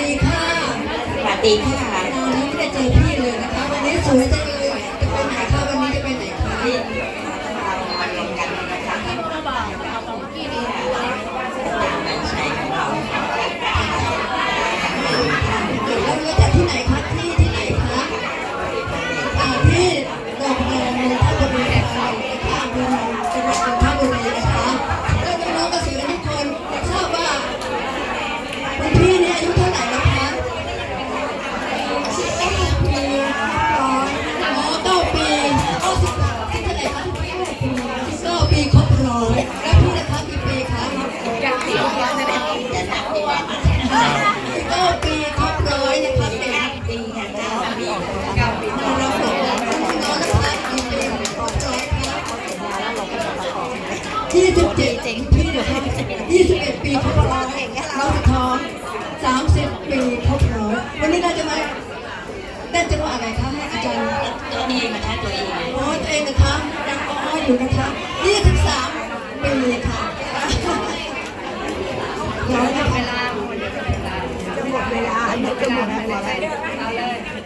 วัสดีค่ะสวัสดีค่ะนานนี้ไม่ได้เจอพี่เลยนะคะ วันนี้สวยจังเลยจะไปไหนคะวันนี้จะไปไหนคะ ยี่สิบเจ็ดพี่นะคะยี่สิบเอ็ดปีครบร้อยเราท้องสามสิบปีครบร้อยวันนี้เราจะมาเต้นจังหวะอะไรคะให้อาจารย์ตัวเองนะคะตัวเองโอ้ตัวเองนะคะยังอ้ออยู่นะคะยี่สิบสามปีค่ะร้อยนะคะจะหมดเวลาจะหมดเวลา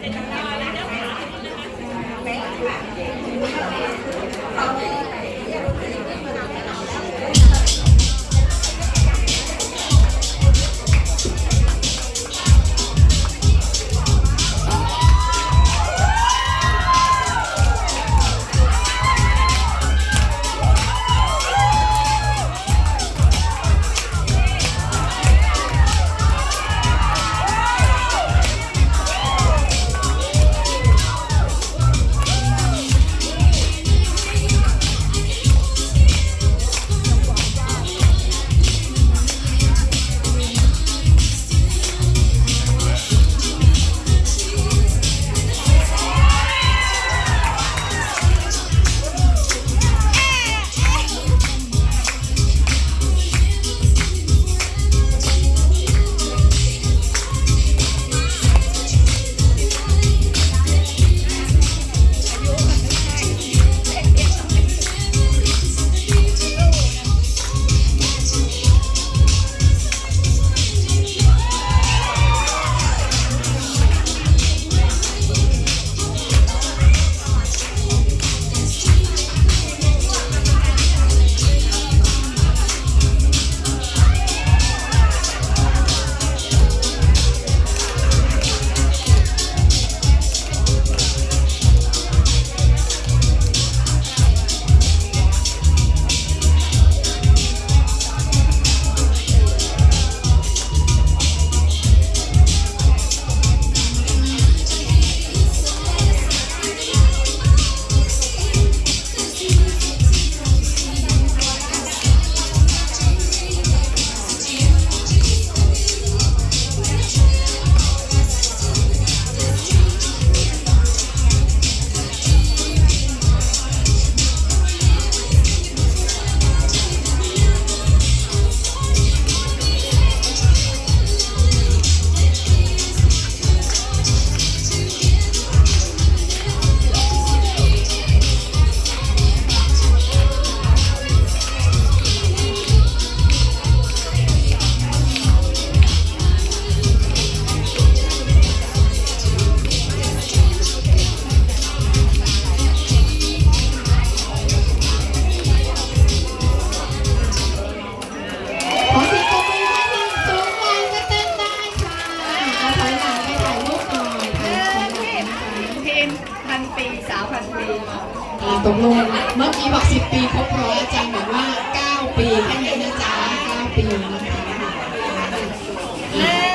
ตกลงเมื่อกี้บอกสิบปีครบร้อยอาจารย์บอกว่าเก้าปีแค่นี้นะจ๊ะเก้าปีนะคะ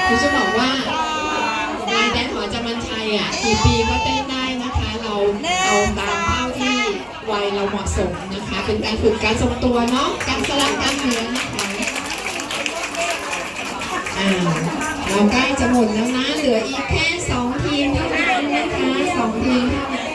คุณจะบอกว่างานแดนหอจามันชัยอะกี่ปีก็เต้นได้นะคะ เราเอาตามเท่าที่วัยเราเหมาะสมนะคะ เป็นการฝึกการทรงตัวเนาะการสลับการเนื้อนะคะเราใกล้จะหมดแล้วนะ เหลืออีกแค่สองทีมเท่านั้นนะคะสองทีมเท่านั้น